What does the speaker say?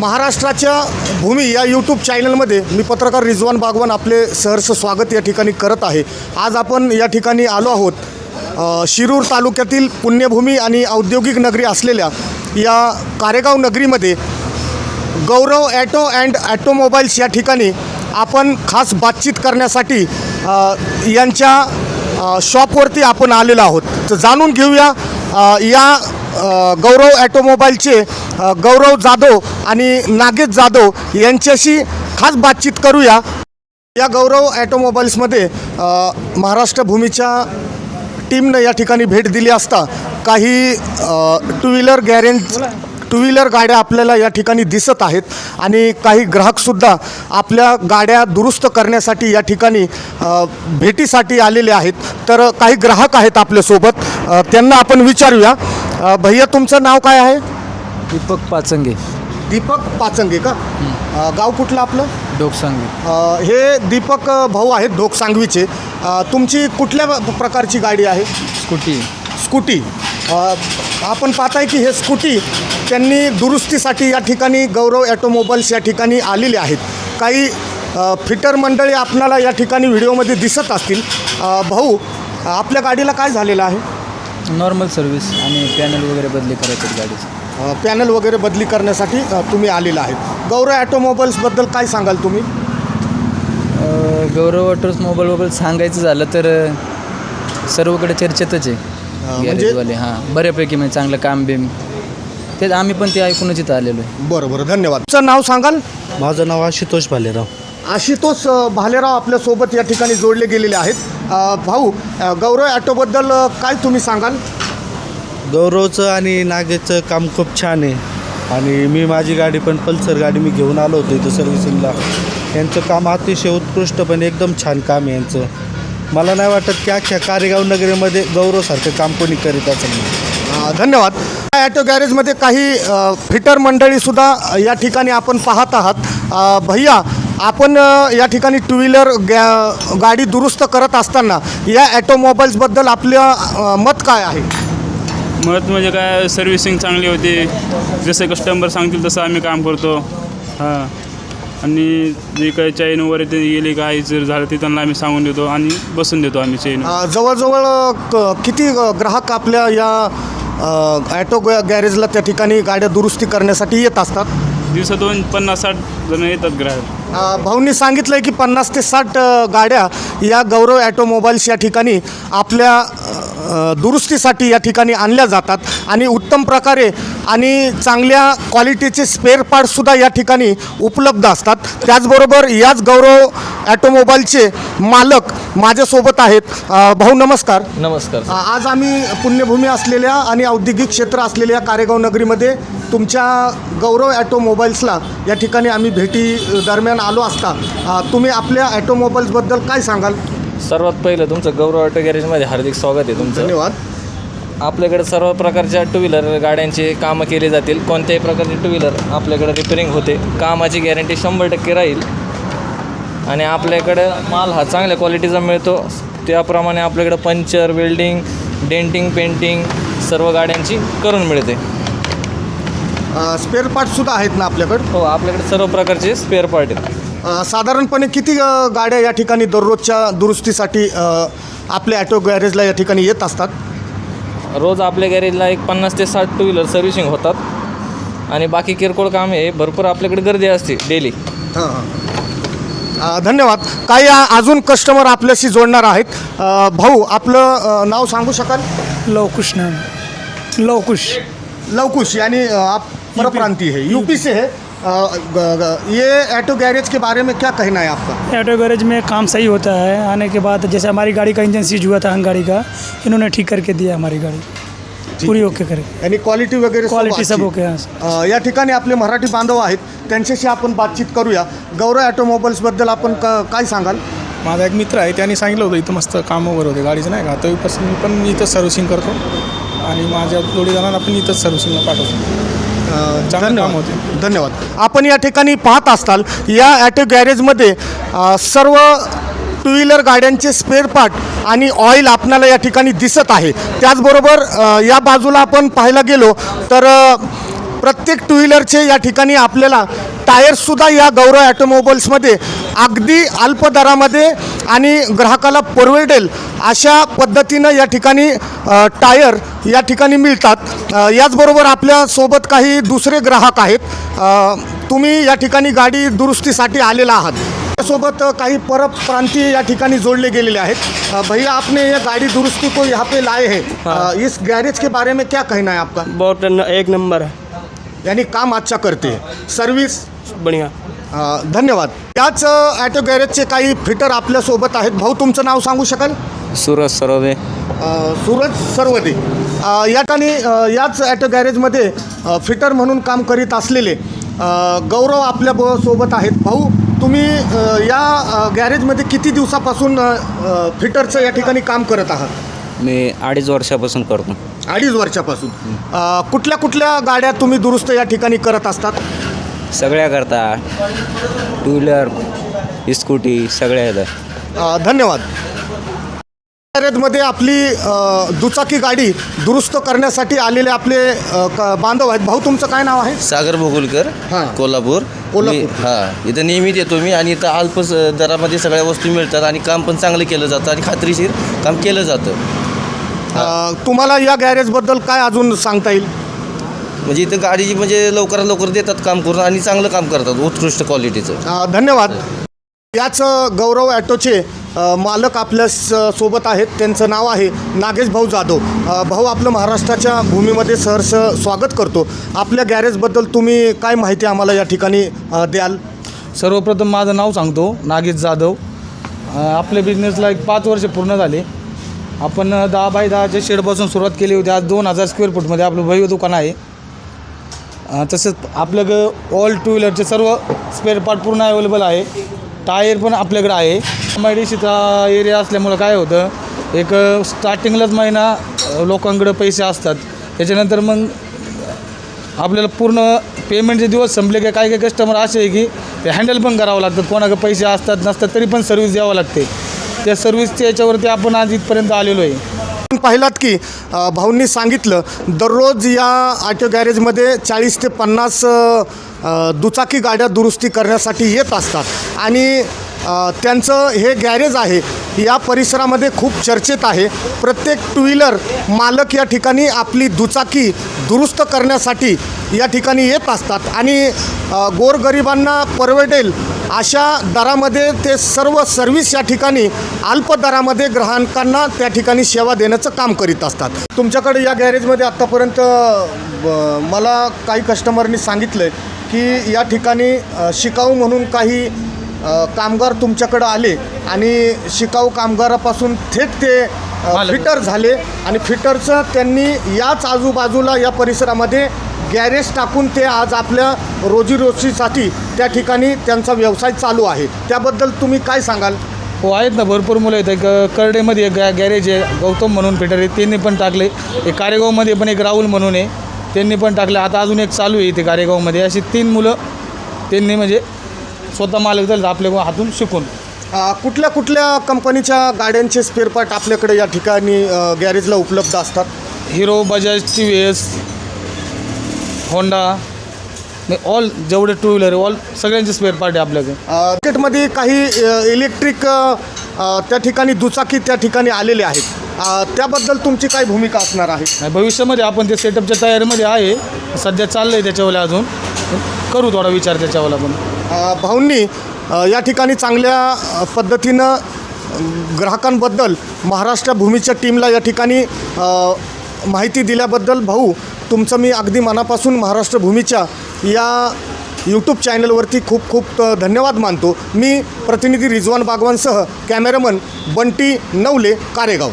महाराष्ट्राच्या भूमी या यूट्यूब चॅनलमध्ये मी पत्रकार रिजवान बागवान आपले सहर्ष स्वागत या ठिकाणी करत आहे. आज आपण या ठिकाणी आलो आहोत. शिरूर तालुक्यातील पुण्यभूमी आणि औद्योगिक नगरी असलेल्या या कारेगाव नगरीमध्ये गौरव ॲटो अँड ॲटोमोबाईल्स या ठिकाणी आपण खास बातचीत करण्यासाठी यांच्या शॉपवरती आपण आलेलो आहोत. तर जाणून घेऊया या गौरव ॲटोमोबाईलचे गौरव जाधव आणि नागेश जाधव यांच्याशी खास बातचीत करूया. या गौरव ॲटोमोबाईल्समध्ये महाराष्ट्र भूमीच्या टीमनं या ठिकाणी भेट दिली असता काही two wheeler garage two wheeler गाड्या आपल्याला या ठिकाणी दिसत आहेत आणि काही ग्राहकसुद्धा आपल्या गाड्या दुरुस्त करण्यासाठी या ठिकाणी भेटीसाठी आलेले आहेत. तर काही ग्राहक आहेत आपल्यासोबत त्यांना आपण विचारूया. अ, भैया तुमचं नाव काय आहे? दीपक पाचंगे. दीपक पाचंगे का? अ, गाव कुठलं आपलं? डोकसांगे. अ, हे दीपक अ, भाऊ आहेत ढोक सांगवीचे अ, तुमची कुठल्या प- प्रकारची गाडी आहे? स्कूटी. स्कूटी. अ, आपण पाहताय की हे स्कूटी त्यांनी दुरुस्तीसाठी या ठिकाणी गौरव ॲटोमोबाईल्स या ठिकाणी आलेले आहेत. काही अ, फिटर मंडळी आपणाला या ठिकाणी व्हिडिओमध्ये दिसत असतील. अ, भाऊ आपल्या गाडीला काय झालेलं आहे? नॉर्मल सर्व्हिस आणि पॅनल वगैरे बदली करायचे गाडीचं. पॅनल वगैरे बदली करण्यासाठी अ, तुम्ही आलेला आहेत गौरव ॲटोमोबाईल्सबद्दल काय सांगाल तुम्ही? अं, गौरव ऑटोस मोबाईलबद्दल सांगायचं झालं तर अं, सर्वकडे चर्चेतच आहे. म्हणजे- गॅरेजवाले हां बऱ्यापैकी म्हणजे चांगलं काम बिम. तेच आम्ही पण ते ऐकूनच इथं आलेलो आहे. बरं बरं धन्यवाद. तुमचं नाव सांगाल? माझं नाव आशुतोष भालेराव. आशुतोष भालेराव आपल्यासोबत या ठिकाणी जोडले गेलेले आहेत. भाऊ गौरव ॲटोबद्दल काय तुम्ही सांगाल? गौरवचं आणि नागेचं काम खूप छान आहे. आणि मी माझी गाडी पण पल्सर गाडी मी घेऊन आलो होतो इथं सर्व्हिसिंगला. यांचं काम अतिशय उत्कृष्ट पण एकदम छान काम आहे यांचं. मला नाही वाटत की अख्ख्या कारेगाव नगरीमध्ये गौरवसारखं काम कोणी करीत असेल. धन्यवाद. ॲटो गॅरेजमध्ये काही फिटर मंडळीसुद्धा या ठिकाणी आपण पाहत आहात. भैया आपण या ठिकाणी टू व्हीलर गॅ गाडी दुरुस्त करत असताना या ॲटोमोबाईल्सबद्दल आपलं मत काय आहे? मत म्हणजे काय सर्व्हिसिंग चांगली होती. जसे कस्टमर सांगतील तसं आम्ही काम करतो. हां. आणि जे काही चैन वगैरे ते गेली काय जर झालं ते त्यांना आम्ही सांगून देतो आणि बसून देतो आम्ही चैन अ, जवळजवळ क- किती ग्राहक आपल्या या ॲटो गॅरेजला त्या ठिकाणी गाड्या दुरुस्ती करण्यासाठी येत असतात? दिवसातून पन्नास साठ जण येतात ग्राहक. भाऊंनी सांगितलं आहे की पन्नास ते साठ गाड्या या गौरव ॲटोमोबाईल्स या ठिकाणी आपल्या दुरुस्तीसाठी या ठिकाणी आणल्या जातात. आणि उत्तम प्रकारे आणि चांगल्या क्वालिटीचे स्पेअर पार्टसुद्धा या ठिकाणी उपलब्ध असतात. त्याचबरोबर याच गौरव ॲटोमोबाईलचे मालक माझ्यासोबत आहेत. भाऊ नमस्कार. नमस्कार आज आम्ही पुण्यभूमी असलेल्या आणि औद्योगिक क्षेत्र असलेल्या कारेगाव नगरीमध्ये तुमच्या गौरव ॲटोमोबाईल्सला या ठिकाणी आम्ही भेटी दरम्यान आलो असता. तुम्ही आपल्या ॲटोमोबाईल्सबद्दल काय सांगाल? सर्वात पहिलं तुमचं गौरव ऑटो गॅरेजमध्ये हार्दिक स्वागत आहे तुमचं. धन्यवाद. आपल्याकडे सर्व प्रकारच्या टू व्हीलर गाड्यांची कामं केली जातील. कोणत्याही प्रकारची टू व्हीलर आपल्याकडे रिपेरिंग होते. कामाची गॅरंटी शंभर टक्के राहील. आणि आपल्याकडं माल हा चांगल्या क्वालिटीचा मिळतो. त्याप्रमाणे आपल्याकडं पंचर वेल्डिंग डेंटिंग पेंटिंग सर्व गाड्यांची करून मिळते. स्पेअर पार्टसुद्धा आहेत ना आपल्याकडं? हो आपल्याकडे सर्व प्रकारचे स्पेअर पार्ट आहेत. अ, साधारणपणे किती अ, गाड्या या ठिकाणी दररोजच्या दुरुस्तीसाठी अ, आपल्या ॲटो गॅरेजला या ठिकाणी येत असतात? रोज आपल्या गॅरेजला एक पन्नास ते साठ टू व्हीलर सर्व्हिसिंग होतात. आणि बाकी किरकोळ काम हे भरपूर आपल्याकडे गर्दी असते डेली. हां हां. अ, धन्यवाद. काही अजून कस्टमर आपल्याशी जोडणार आहेत. अ, भाऊ आपलं अ, नाव सांगू शकाल? लवकुश नाम. लवकुश. लवकुश यानी अ, आप परप्रांतीय है. यूपी से है. ये ऑटो गैरेज के बारे में क्या कहना है आपका? ऑटो गैरेज में काम सही होता है। आने के बाद जैसे हमारी गाड़ी का इंजन सीज हुआ था हम गाड़ी का इन्होंने ठीक करके दिया हमारी गाड़ी। पूरी ओके करके यानी क्वालिटी वगैरे सब क्वालिटी सब. ओके हाँ या ठिकाणी आपले मराठी बांधव आहेत त्यांच्याशी आपण बातचीत करूया. गौरव ऑटोमोबाईल्सबद्दल आपण क- काय सांगाल? माझा एक मित्र आहे त्याने सांगितलं होतं इथं मस्त काम वगैरे होते गाडीचं नाही का? तेव्हापासून मी पण इथंच सर्व्हिसिंग करतो. आणि माझ्या जोडीदारांना पण इथंच सर्व्हिसिंगला पाठवतो. चांगलं काम धन्यवाद होते. धन्यवाद. आपण या ठिकाणी पाहत असताल या ॲटो गॅरेजमध्ये सर्व टू व्हीलर गाड्यांचे स्पेअर पार्ट आणि ऑइल आपणाला या ठिकाणी दिसत आहे. त्याचबरोबर या बाजूला आपण पाहायला गेलो तर प्रत्येक टू व्हीलरचे या ठिकाणी आपल्याला टायर्ससुद्धा या गौरव ॲटोमोबाईल्समध्ये अगदी अल्प दरामध्ये आणि ग्राहकाला परवडेल अशा पद्धतीनं या ठिकाणी टायर या ठिकाणी मिळतात. याचबरोबर आपल्यासोबत काही दुसरे ग्राहक आहेत. तुम्ही या ठिकाणी गाडी दुरुस्तीसाठी आलेला आहात. सोबत काही परप्रांतीय या ठिकाणी जोड़ले गेलेले आहेत. भैया आपने ये गाड़ी दुरुस्ती को यहाँ पे लाए हैं. इस गैरेज के बारे में क्या कहना है आपका? बहुत एक नंबर है। यानी काम अच्छा करते हैं। सर्विस बढ़िया। धन्यवाद. याच ॲटो गॅरेजचे काही फिटर आपल्यासोबत आहेत. भाऊ तुमचं नाव सांगू शकाल? सूरज सरोदे. सूरज सर्वदे या ठिकाणी याच ॲटो गॅरेजमध्ये फिटर म्हणून काम करीत असलेले गौरव आपल्या ब- सोबत आहेत. भाऊ तुम्ही या गॅरेजमध्ये किती दिवसापासून फिटरचं या ठिकाणी काम करत आहात? मी अडीच वर्षापासून करतो. अडीच वर्षापासून. कुठल्या कुठल्या गाड्या तुम्ही दुरुस्त या ठिकाणी करत असतात? सगळ्या करता टू व्हीलर स्कूटी सगळ्या धन्यवाद. गॅरेजमध्ये आपली दुचाकी गाडी दुरुस्त करण्यासाठी आलेले आपले बांधव आहेत. भाऊ तुमचं काय नाव आहे? सागर भोगुलकर हां. कोल्हापूर. कोल्हापूर. हां इथं नेहमीच येतो मी आणि इथं अल्प दरामध्ये सगळ्या वस्तू मिळतात आणि काम पण चांगलं केलं जातं आणि खात्रीशीर काम केलं जातं. तुम्हाला या गॅरेजबद्दल काय अजून सांगता येईल? म्हणजे इथं गाडीची म्हणजे लवकरात लवकर देतात काम करून आणि चांगलं काम करतात उत्कृष्ट क्वालिटीचं अ, धन्यवाद. याच अ, गौरव ॲटोचे अ, मालक आपल्या स- सोबत आहेत. त्यांचं नाव आहे नागेश भाऊ जाधव. अ, भाऊ आपलं महाराष्ट्राच्या भूमीमध्ये सहर्ष स्वागत करतो. आपल्या गॅरेजबद्दल तुम्ही काय माहिती आम्हाला या ठिकाणी अ, द्याल? सर्वप्रथम माझं नाव सांगतो नागेश जाधव. अ, आपल्या बिझनेसला एक पाच वर्ष पूर्ण झाले. आपण अ, दहा बाय दहाच्या शेडपासून सुरुवात केली होती. आज दोन हजार स्क्वेअर फूटमध्ये आपलं भव्य दुकान आहे. तसंच आपल्याकडं ऑल टू व्हीलरचे सर्व स्पेअर पार्ट पूर्ण अवेलेबल आहे. टायर पण आपल्याकडं आहे. एम एरिया असल्यामुळं काय होतं एक स्टार्टिंगलाच महिना लोकांकडं पैसे असतात. त्याच्यानंतर मग आपल्याला पूर्ण पेमेंटचे दिवस संपले की काय काही कस्टमर असे आहे की ते हँडल पण करावं लागतात कोणाकडे पैसे असतात नसतात तरी पण सर्व्हिस द्यावं लागते. त्या सर्व्हिसच्या याच्यावरती आपण आज इथपर्यंत आलेलो आहे. पाहिलात की भाऊंनी सांगितलं दररोज या ऑटो गॅरेजमध्ये चाळीस ते पन्नास दुचाकी गाड्या दुरुस्ती करण्यासाठी येत असतात. आणि त्यांचं हे गॅरेज आहे या परिसरामध्ये खूप चर्चेत आहे. प्रत्येक टू व्हीलर मालक या ठिकाणी आपली दुचाकी दुरुस्त करण्यासाठी या ठिकाणी येत असतात. आणि गोरगरिबांना परवडेल अशा दरामध्ये ते सर्व सर्व्हिस या ठिकाणी अल्प दरामध्ये ग्राहकांना त्या ठिकाणी सेवा देण्याचं काम करीत असतात. तुमच्याकडे या गॅरेजमध्ये आत्तापर्यंत मला काही कस्टमरनी सांगितलं आहे की या ठिकाणी शिकाऊ म्हणून काही कामगार तुमच्याकडं आले आणि शिकाऊ कामगारापासून थेट ते फिटर झाले आणि फिटरचं त्यांनी याच आजूबाजूला या परिसरामध्ये गॅरेज टाकून ते आज आपल्या रोजीरोटीसाठी त्या ठिकाणी त्यांचा व्यवसाय चालू आहे. त्याबद्दल तुम्ही काय सांगाल? हो आहेत ना भरपूर मुलं आहेत. एक करडेमध्ये एक गॅ गॅरेज आहे गौतम म्हणून फिटर आहे. त्यांनी पण टाकले. एक कारेगावमध्ये पण एक राहुल म्हणून आहे. त्यांनी पण टाकले. आता अजून एक चालू आहे इथे कारेगावमध्ये. अशी तीन मुलं त्यांनी म्हणजे स्वतः मालक झाले आपल्या हातून शिकून. अ, कुठल्या कुठल्या कंपनीच्या गाड्यांचे स्पेअर पार्ट आपल्याकडे या ठिकाणी अ, गॅरेजला उपलब्ध असतात? Hero Bajaj T V S Honda all जेवढे टू व्हीलर ऑल सगळ्यांचे स्पेअर पार्ट आहे आपल्याकडे. मार्केटमध्ये काही अ, इलेक्ट्रिक अ, अ, त्या ठिकाणी दुचाकी त्या ठिकाणी आलेले आहेत. अ, त्याबद्दल तुमची काय भूमिका असणार आहे? भविष्यामध्ये आपण ते सेटअपच्या तयारीमध्ये आहे. सध्या चाललं आहे त्याच्यावर अजून. करू थोडा विचार त्याच्यावर आपण अ, भाऊंनी अ, या ठिकाणी चांगल्या अ, पद्धतीनं अ, ग्राहकांबद्दल महाराष्ट्र भूमीच्या टीमला या ठिकाणी अ, माहिती दिल्याबद्दल भाऊ तुमचं मी अगदी मनापासून महाराष्ट्र भूमीच्या या यूट्यूब चॅनलवरती खूप खूप अ, धन्यवाद मानतो. मी प्रतिनिधी रिजवान बागवानसह कॅमेरामन बंटी नवले कारेगाव.